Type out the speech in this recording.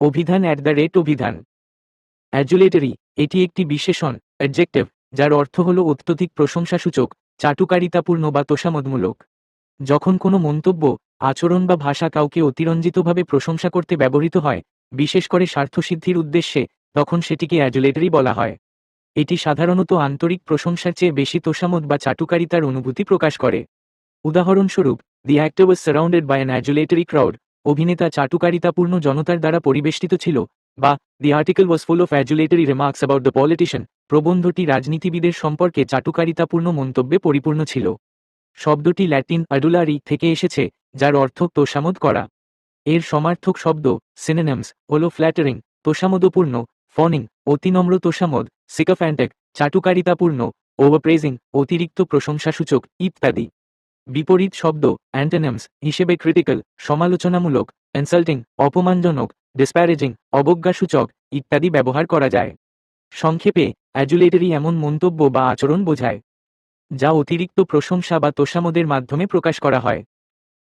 অভিধান at the rate অভিধান। অ্যাজুলেটরি এটি একটি বিশেষণ অ্যাডজেক্টিভ যার অর্থ হল অত্যধিক প্রশংসাসূচক, চাটুকারিতাপূর্ণ বা তোষামদমূলক। যখন কোনো মন্তব্য, আচরণ বা ভাষা কাউকে অতিরঞ্জিতভাবে প্রশংসা করতে ব্যবহৃত হয়, বিশেষ করে স্বার্থসিদ্ধির উদ্দেশ্যে, তখন সেটিকে অ্যাজুলেটরি বলা হয়। এটি সাধারণত আন্তরিক প্রশংসার চেয়ে বেশি তোষামদ বা চাটুকারিতার অনুভূতি প্রকাশ করে। উদাহরণস্বরূপ the actor was surrounded by an adulatory crowd অভিনেতা চাটুকারিতাপূর্ণ জনতার দ্বারা পরিবেষ্টিত ছিল, বা the article was full of adulatory remarks about the politician প্রবন্ধটি রাজনীতিবিদের সম্পর্কে চাটুকারিতাপূর্ণ মন্তব্যে পরিপূর্ণ ছিল। শব্দটি ল্যাটিন অ্যাডুলারি থেকে এসেছে, যার অর্থ তোষামদ করা এর সমার্থক শব্দ সিনেনামস হল ফ্ল্যাটারিং তোষামদপূর্ণ ফনিং অতিনম্র তোষামদ সিকাফ্যান্টেক চাটুকারিতাপূর্ণ ওভারপ্রেজিং অতিরিক্ত প্রশংসাসূচক ইত্যাদি। বিপরীত শব্দ অ্যান্টেনামস হিসেবে ক্রিটিক্যাল সমালোচনামূলক ইনসাল্টিং অপমানজনক ডিসপ্যারেজিং অবজ্ঞাসূচক ইত্যাদি ব্যবহার করা যায়। সংক্ষেপে অ্যাজুলেটারি এমন মন্তব্য বা আচরণ বোঝায়, যা অতিরিক্ত প্রশংসা বা তোষামদের মাধ্যমে প্রকাশ করা হয়।